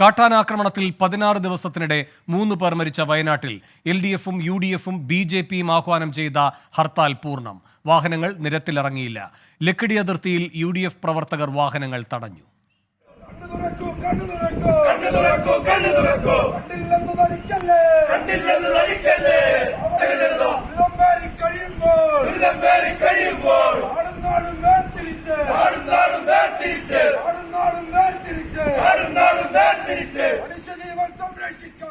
കാട്ടാനാക്രമണത്തിൽ പതിനാറ് ദിവസത്തിനിടെ മൂന്ന് പേർ മരിച്ച വയനാട്ടിൽ എൽ ഡി എഫും യു ഡി എഫും ബി ജെ പിയും ആഹ്വാനം ചെയ്ത ഹർത്താൽ പൂർണം. വാഹനങ്ങൾ നിരത്തിലിറങ്ങിയില്ല. ലക്കിടി അതിർത്തിയിൽ യു ഡി എഫ് പ്രവർത്തകർ വാഹനങ്ങൾ തടഞ്ഞു. കഴിയുമ്പോൾ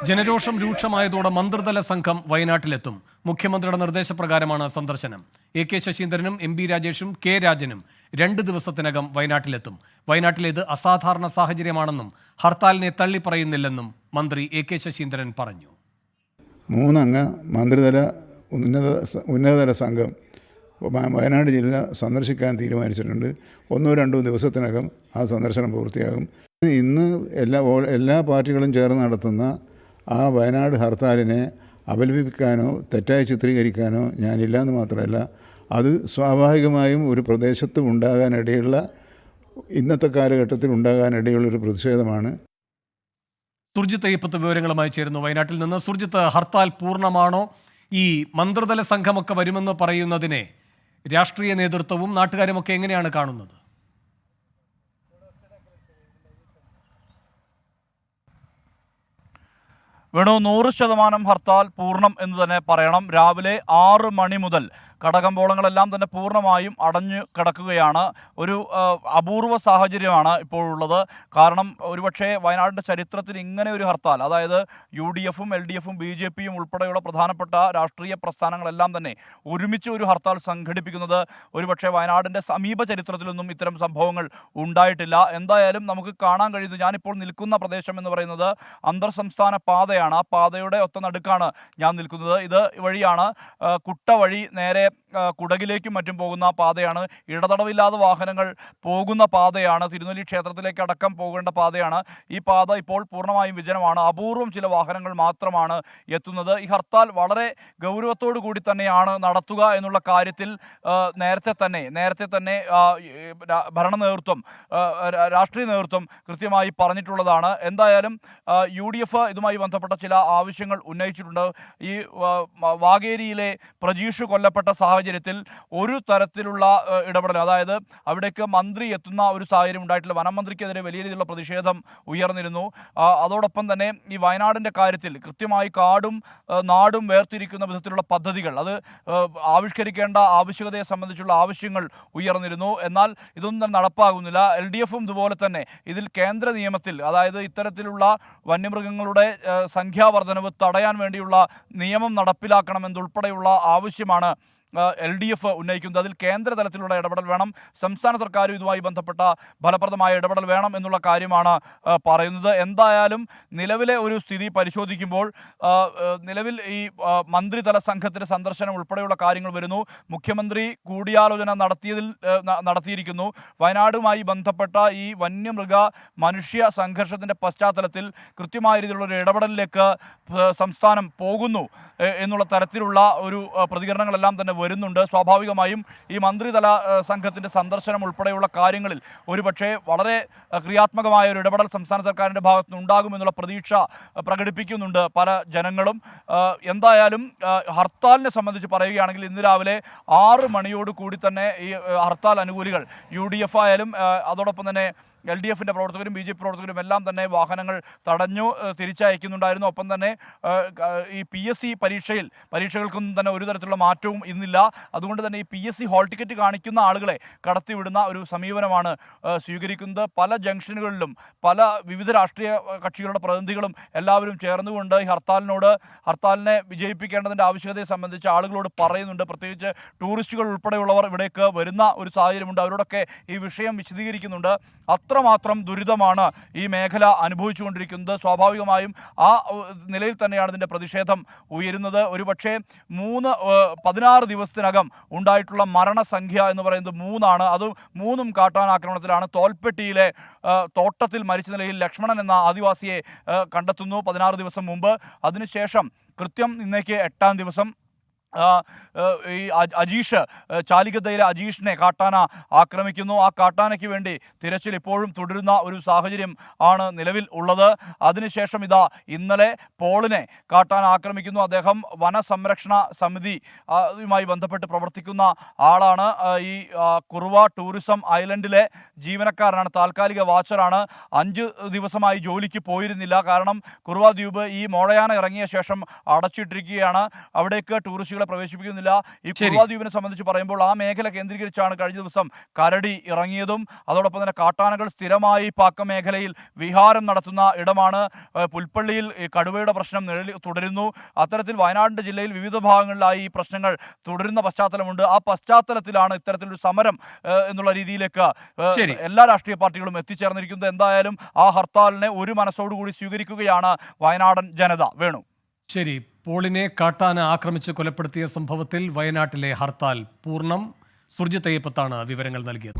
ജനരോഷം രൂക്ഷമായതോടെ മന്ത്രിതല സംഘം വയനാട്ടിലെത്തും. മുഖ്യമന്ത്രിയുടെ നിർദ്ദേശപ്രകാരമാണ് സന്ദർശനം. എ കെ ശശീന്ദ്രനും എം ബി രാജേഷും കെ രാജനും രണ്ട് ദിവസത്തിനകം വയനാട്ടിലെത്തും. വയനാട്ടിലേത് അസാധാരണ സാഹചര്യമാണെന്നും ഹർത്താലിനെ തള്ളിപ്പറയുന്നില്ലെന്നും മന്ത്രി എ കെ ശശീന്ദ്രൻ പറഞ്ഞു. മൂന്നംഗ മന്ത്രിതല ഉന്നത ഉന്നതതല സംഘം വയനാട് ജില്ല സന്ദർശിക്കാൻ തീരുമാനിച്ചിട്ടുണ്ട്. ഒന്നോ രണ്ടോ ദിവസത്തിനകം ആ സന്ദർശനം പൂർത്തിയാകും. ഇന്ന് എല്ലാ എല്ലാ പാർട്ടികളും ചേർന്ന് നടത്തുന്ന ആ വയനാട് ഹർത്താലിനെ അപലപിക്കാനോ തെറ്റായി ചിത്രീകരിക്കാനോ ഞാനില്ല എന്ന് മാത്രമല്ല അത് സ്വാഭാവികമായും ഒരു പ്രദേശത്ത് ഉണ്ടാകാനിടയുള്ള ഇന്നത്തെ കാലഘട്ടത്തിൽ ഉണ്ടാകാനിടയുള്ള ഒരു പ്രതിഷേധമാണ്. സുർജിത്ത് അയ്യപ്പത്ത് വിവരങ്ങളുമായി ചേരുന്നു. വയനാട്ടിൽ നിന്ന് സുർജിത്ത് ഹർത്താൽ പൂർണമാണോ? ഈ മന്ത്രിതല സംഘമൊക്കെ വരുമെന്ന് പറയുന്നതിനെ രാഷ്ട്രീയ നേതൃത്വവും നാട്ടുകാരുമൊക്കെ എങ്ങനെയാണ് കാണുന്നത്? വേണു നൂറ് ശതമാനം ഹർത്താൽ പൂർണം എന്ന് തന്നെ പറയണം. രാവിലെ ആറ് മണി മുതൽ കടകമ്പോളങ്ങളെല്ലാം തന്നെ പൂർണമായും അടഞ്ഞു കിടക്കുകയാണ്. ഒരു അപൂർവ സാഹചര്യമാണ് ഇപ്പോഴുള്ളത്. കാരണം ഒരുപക്ഷേ വയനാടിന്റെ ചരിത്രത്തിൽ ഇങ്ങനെ ഒരു ഹർത്താൽ അതായത് യു ഡി എഫും എൽ ഡി എഫും ബി ജെ പിയും ഉൾപ്പെടെയുള്ള പ്രധാനപ്പെട്ട രാഷ്ട്രീയ പ്രസ്ഥാനങ്ങളെല്ലാം തന്നെ ഒരുമിച്ച് ഒരു ഹർത്താൽ സംഘടിപ്പിക്കുന്നത് ഒരുപക്ഷെ വയനാടിന്റെ സമീപ ചരിത്രത്തിലൊന്നും ഇത്തരം സംഭവങ്ങൾ ഉണ്ടായിട്ടില്ല. എന്തായാലും നമുക്ക് കാണാൻ കഴിയുന്നത് ഞാനിപ്പോൾ നിൽക്കുന്ന പ്രദേശം എന്ന് പറയുന്നത് അന്തർ സംസ്ഥാന പാതയാണ്. ആ പാതയുടെ ഒത്ത നടുക്കാണ് ഞാൻ നിൽക്കുന്നത്. ഇത് വഴിയാണ് കുട്ട വഴി നേരെ കുടകിലേക്കും മറ്റും പോകുന്ന പാതയാണ്. ഇടതടവില്ലാതെ വാഹനങ്ങൾ പോകുന്ന പാതയാണ്. തിരുനെല്ലി ക്ഷേത്രത്തിലേക്ക് അടക്കം പോകേണ്ട പാതയാണ്. ഈ പാത ഇപ്പോൾ പൂർണമായും വിജനമാണ്. അപൂർവം ചില വാഹനങ്ങൾ മാത്രമാണ് എത്തുന്നത്. ഈ ഹർത്താൽ വളരെ ഗൗരവത്തോടു കൂടി തന്നെയാണ് നടത്തുക എന്നുള്ള കാര്യത്തിൽ നേരത്തെ തന്നെ നേരത്തെ തന്നെ ഭരണ നേതൃത്വം രാഷ്ട്രീയ നേതൃത്വം കൃത്യമായി പറഞ്ഞിട്ടുള്ളതാണ്. എന്തായാലും യു ഡി എഫ് ഇതുമായി ബന്ധപ്പെട്ട ചില ആവശ്യങ്ങൾ ഉന്നയിച്ചിട്ടുണ്ട്. ഈ വാഗേരിയിലെ പ്രജീഷ് കൊല്ലപ്പെട്ട സാഹചര്യത്തിൽ ഒരു തരത്തിലുള്ള ഇടപെടൽ അതായത് അവിടേക്ക് മന്ത്രി എത്തുന്ന ഒരു സാഹചര്യം ഉണ്ടായിട്ടില്ല. വനമന്ത്രിക്കെതിരെ വലിയ രീതിയിലുള്ള പ്രതിഷേധം ഉയർന്നിരുന്നു. അതോടൊപ്പം തന്നെ ഈ വയനാടിന്റെ കാര്യത്തിൽ കൃത്യമായി കാടും നാടും വേർതിരിക്കുന്ന വിധത്തിലുള്ള പദ്ധതികൾ അത് ആവിഷ്കരിക്കേണ്ട ആവശ്യകതയെ സംബന്ധിച്ചുള്ള ആവശ്യങ്ങൾ ഉയർന്നിരുന്നു. എന്നാൽ ഇതൊന്നും നടപ്പാകുന്നില്ല. എൽ ഡി എഫും ഇതുപോലെ തന്നെ ഇതിൽ കേന്ദ്ര നിയമത്തിൽ അതായത് ഇത്തരത്തിലുള്ള വന്യമൃഗങ്ങളുടെ സംഖ്യാവർദ്ധനവ് തടയാൻ വേണ്ടിയുള്ള നിയമം നടപ്പിലാക്കണം നടപ്പിലാക്കണമെന്നുൾപ്പെടെയുള്ള ആവശ്യമാണ് എൽ ഡി എഫ് ഉന്നയിക്കുന്നത്. അതിൽ കേന്ദ്ര തലത്തിലുള്ള ഇടപെടൽ വേണം. സംസ്ഥാന സർക്കാരും ഇതുമായി ബന്ധപ്പെട്ട ഫലപ്രദമായ ഇടപെടൽ വേണം എന്നുള്ള കാര്യമാണ് പറയുന്നത്. എന്തായാലും നിലവിലെ ഒരു സ്ഥിതി പരിശോധിക്കുമ്പോൾ നിലവിൽ ഈ മന്ത്രിതല സംഘത്തിന്റെ സന്ദർശനം ഉൾപ്പെടെയുള്ള കാര്യങ്ങൾ വരുന്നു. മുഖ്യമന്ത്രി കൂടിയാലോചന നടത്തിയതിൽ നടത്തിയിരിക്കുന്നു. വയനാടുമായി ബന്ധപ്പെട്ട ഈ വന്യമൃഗ മനുഷ്യ സംഘർഷത്തിന്റെ പശ്ചാത്തലത്തിൽ കൃത്യമായ രീതിയിലുള്ള ഒരു ഇടപെടലിലേക്ക് സംസ്ഥാനം പോകുന്നു എന്നുള്ള തരത്തിലുള്ള ഒരു പ്രതികരണങ്ങളെല്ലാം തന്നെ വരുന്നുണ്ട്. സ്വാഭാവികമായും ഈ മന്ത്രിതല സംഘത്തിന്റെ സന്ദർശനം ഉൾപ്പെടെയുള്ള കാര്യങ്ങളിൽ ഒരുപക്ഷെ വളരെ ക്രിയാത്മകമായ ഒരു ഇടപെടൽ സംസ്ഥാന സർക്കാരിന്റെ ഭാഗത്തു നിന്നുണ്ടാകുമെന്നുള്ള പ്രതീക്ഷ പ്രകടിപ്പിക്കുന്നുണ്ട് പല ജനങ്ങളും. എന്തായാലും ഹർത്താലിനെ സംബന്ധിച്ച് പറയുകയാണെങ്കിൽ ഇന്ന് രാവിലെ ആറ് മണിയോട് കൂടി തന്നെ ഈ ഹർത്താൽ അനുകൂലികൾ യു ഡി എഫ് ആയാലും അതോടൊപ്പം തന്നെ എൽ ഡി എഫിന്റെ പ്രവർത്തകരും ബി ജെ പി പ്രവർത്തകരും എല്ലാം തന്നെ വാഹനങ്ങൾ തടഞ്ഞു തിരിച്ചയക്കുന്നുണ്ടായിരുന്നു. ഒപ്പം തന്നെ ഈ പി എസ് സി പരീക്ഷയിൽ പരീക്ഷകൾക്കൊന്നും തന്നെ ഒരു തരത്തിലുള്ള മാറ്റവും ഇന്നില്ല. അതുകൊണ്ട് തന്നെ ഈ P S C hall ticket കാണിക്കുന്ന ആളുകളെ കടത്തിവിടുന്ന ഒരു സമീപനമാണ് സ്വീകരിക്കുന്നത്. പല ജംഗ്ഷനുകളിലും പല വിവിധ രാഷ്ട്രീയ കക്ഷികളുടെ പ്രതിനിധികളും എല്ലാവരും ചേർന്നുകൊണ്ട് ഈ ഹർത്താലിനോട് ഹർത്താലിനെ വിജയിപ്പിക്കേണ്ടതിന്റെ ആവശ്യകതയെ സംബന്ധിച്ച് ആളുകളോട് പറയുന്നുണ്ട്. പ്രത്യേകിച്ച് ടൂറിസ്റ്റുകൾ ഉൾപ്പെടെയുള്ളവർ ഇവിടേക്ക് വരുന്ന ഒരു സാഹചര്യമുണ്ട്. അവരോടൊക്കെ ഈ വിഷയം വിശദീകരിക്കുന്നുണ്ട്. അത്രമാത്രം ദുരിതമാണ് ഈ മേഖല അനുഭവിച്ചുകൊണ്ടിരിക്കുന്നത്? സ്വാഭാവികമായും ആ നിലയിൽ തന്നെയാണ് ഇതിന്റെ പ്രതിഷേധം ഉയരുന്നത്. ഒരുപക്ഷെ മൂന്ന് പതിനാറ് ദിവസത്തിനകം ഉണ്ടായിട്ടുള്ള മരണസംഖ്യ എന്ന് പറയുന്നത് മൂന്നാണ്. അത് മൂന്നും കാട്ടാനാക്രമണത്തിലാണ് തോൽപ്പെട്ടിയിലെ തോട്ടത്തിൽ മരിച്ച നിലയിൽ ലക്ഷ്മണൻ എന്ന ആദിവാസിയെ കണ്ടെത്തുന്നു പതിനാറ് ദിവസം മുമ്പ്. അതിനുശേഷം കൃത്യം ഇന്നേക്ക് എട്ടാം ദിവസം ഈ അജീഷ് ചാലിക്കത്തയിലെ അജീഷിനെ കാട്ടാന ആക്രമിക്കുന്നു. ആ കാട്ടാനയ്ക്ക് വേണ്ടി തിരച്ചിൽ ഇപ്പോഴും തുടരുന്ന ഒരു സാഹചര്യം ആണ് നിലവിൽ ഉള്ളത്. അതിനുശേഷം ഇതാ ഇന്നലെ പോളിനെ കാട്ടാന ആക്രമിക്കുന്നു. അദ്ദേഹം വനസംരക്ഷണ സമിതി യുമായി ബന്ധപ്പെട്ട് പ്രവർത്തിക്കുന്ന ആളാണ്. ഈ കുറുവ ടൂറിസം ഐലൻഡിലെ ജീവനക്കാരനാണ്. താൽക്കാലിക വാച്ചറാണ്. അഞ്ച് ദിവസമായി ജോലിക്ക് പോയിരുന്നില്ല. കാരണം കുറുവ ദ്വീപ് ഈ മോഴയാന ഇറങ്ങിയ ശേഷം അടച്ചിട്ടിരിക്കുകയാണ്. അവിടേക്ക് ടൂറിസ്റ്റുകളെ പ്രവേശിപ്പിക്കുന്നില്ല. ഈ കുറുവാദ്വീപിനെ കുറുവ ദ്വീപിനെ സംബന്ധിച്ച് പറയുമ്പോൾ ആ മേഖല കേന്ദ്രീകരിച്ചാണ് കഴിഞ്ഞ ദിവസം കരടി ഇറങ്ങിയതും അതോടൊപ്പം തന്നെ കാട്ടാനകൾ സ്ഥിരമായി പാക്ക മേഖലയിൽ വിഹാരം നടത്തുന്ന ഇടമാണ്. പുൽപ്പള്ളിയിൽ കടുവയുടെ പ്രശ്നം തുടരുന്നു. അത്തരത്തിൽ വയനാടിന്റെ ജില്ലയിൽ വിവിധ ഭാഗങ്ങളിലായി ഈ പ്രശ്നങ്ങൾ തുടരുന്ന പശ്ചാത്തലമുണ്ട്. ആ പശ്ചാത്തലത്തിലാണ് ഇത്തരത്തിലൊരു സമരം എന്നുള്ള രീതിയിലേക്ക് എല്ലാ രാഷ്ട്രീയ പാർട്ടികളും എത്തിച്ചേർന്നിരിക്കുന്നത്. എന്തായാലും ആ ഹർത്താലിനെ ഒരു മനസ്സോടുകൂടി സ്വീകരിക്കുകയാണ് വയനാടൻ ജനത. വേണു. ശരി. പോളിനെ കാട്ടാന ആക്രമിച്ച് കൊലപ്പെടുത്തിയ സംഭവത്തിൽ വയനാട്ടിലെ ഹർത്താൽ പൂർണം. സുർജിത് അയ്യപ്പത്താണ് വിവരങ്ങൾ നൽകിയത്.